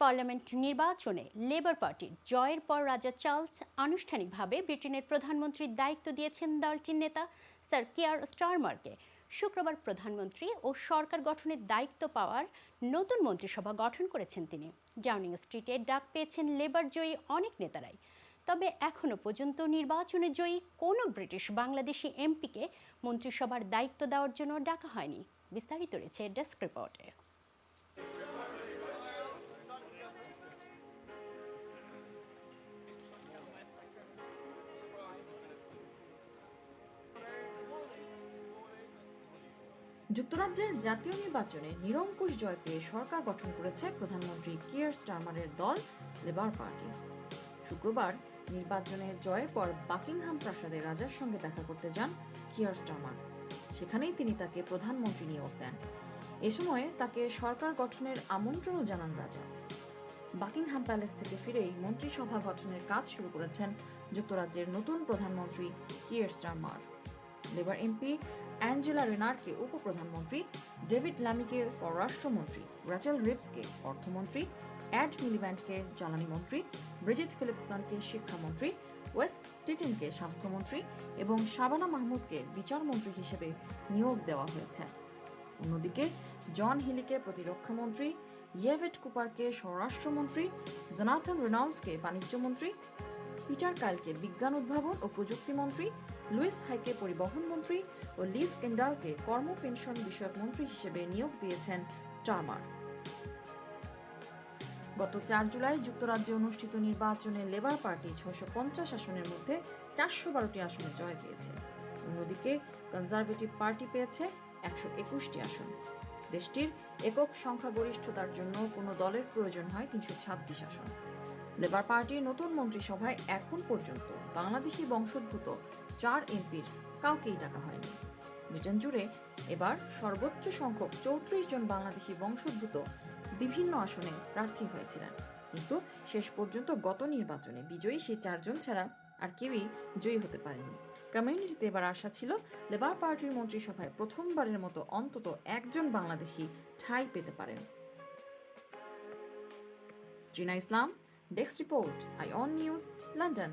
Parliament নির্বাচনে labour পার্টির জয়ের পর রাজা চার্লস আনুষ্ঠানিকভাবে ব্রিটেনের প্রধানমন্ত্রীর দায়িত্ব দিয়েছেন দলটির নেতা, স্যার কেয়ার স্টারমারকে। শুক্রবার প্রধানমন্ত্রী ও সরকার গঠনের দায়িত্ব পাওয়ার নতুন মন্ত্রিসভা গঠন করেছেন তিনি। ডাউনিং স্ট্রিটে ডাক পেয়েছেন লেবার জয়ী অনেক নেতারাই। তবে এখনও পর্যন্ত নির্বাচনে জয়ী কোনো ব্রিটিশ বাংলাদেশি এমপিকে মন্ত্রিসভার দায়িত্ব দেওয়ার জন্য ডাকা হয়নি। বিস্তারিত রয়েছে ডেস্ক রিপোর্টে। যুক্তরাজ্যের জাতীয় নির্বাচনে নিরঙ্কুশ জয় পেয়ে সরকার গঠন করেছে প্রধানমন্ত্রী কিয়ার স্টারমারের দল, লেবার পার্টি। শুক্রবার নির্বাচনে জয়ের পর বাকিংহাম প্রাসাদে রাজার সঙ্গে দেখা করতে যান কিয়ার স্টারমার। সেখানেই তিনি তাকে প্রধানমন্ত্রী নিয়োগ দেন। এ সময় তাকে সরকার গঠনের আমন্ত্রণও জানান রাজা। বাকিংহাম প্যালেস থেকে ফিরেই মন্ত্রিসভা গঠনের কাজ শুরু করেছেন যুক্তরাজ্যের নতুন প্রধানমন্ত্রী Keir Starmer. Labour MP Angela রেনারকে উপপ্রধানমন্ত্রী, ডেভিড ল্যামিকে পররাষ্ট্রমন্ত্রী র্যাচেল রিপসকে অর্থমন্ত্রী, অ্যাড মিলিব্যান্ডকে জ্বালানি মন্ত্রী, ব্রিজিত ফিলিপসনকে শিক্ষামন্ত্রী, ওয়েস্ট স্টিটেনকে স্বাস্থ্যমন্ত্রী এবং শাবানা মাহমুদকে বিচারমন্ত্রী হিসেবে নিয়োগ দেওয়া হয়েছে। অন্যদিকে, জন হিলিকে প্রতিরক্ষামন্ত্রী, ইয়েভেট কুপারকে স্বরাষ্ট্রমন্ত্রী, জোনাথন রেনল্ডসকে বাণিজ্যমন্ত্রী পিটার কাইলকে বিজ্ঞান উদ্ভাবন ও প্রযুক্তি মন্ত্রী, লুইস হাইকে পরিবহন মন্ত্রী ও লিজ কেন্ডালকে কর্ম পেনশন বিষয়ক মন্ত্রী হিসেবে নিয়োগ দিয়েছেন স্টারমার। গত চার জুলাই যুক্তরাজ্যে অনুষ্ঠিত নির্বাচনে লেবার পার্টি ছয়শো পঞ্চাশ আসনের মধ্যে চারশো বারোটি আসনে জয় পেয়েছে। অন্যদিকে কনজারভেটিভ পার্টি পেয়েছে একশো একুশটি আসন। দেশটির একক সংখ্যাগরিষ্ঠতার জন্য কোনো দলের প্রয়োজন হয় তিনশো ছাব্বিশ আসন। লেবার পার্টির নতুন মন্ত্রিসভায় এখন পর্যন্ত বাংলাদেশি বংশোদ্ভূত চার এমপির কাউকেই ডাকা হয়নি। ব্রিটেন জুড়ে এবার সর্বোচ্চ সংখ্যক চৌত্রিশ জন বাংলাদেশি বংশোদ্ভূত বিভিন্ন আসনে প্রার্থী হয়েছিলেন। কিন্তু শেষ পর্যন্ত গত নির্বাচনে বিজয়ী সেই চারজন ছাড়া আর কেউই জয়ী হতে পারেনি। কমিউনিটিতে এবার আশা ছিল লেবার পার্টির মন্ত্রিসভায় প্রথমবারের মতো অন্তত একজন বাংলাদেশি ঠাঁই পেতে পারেন। রিনা ইসলাম Dex Report, ION News, London.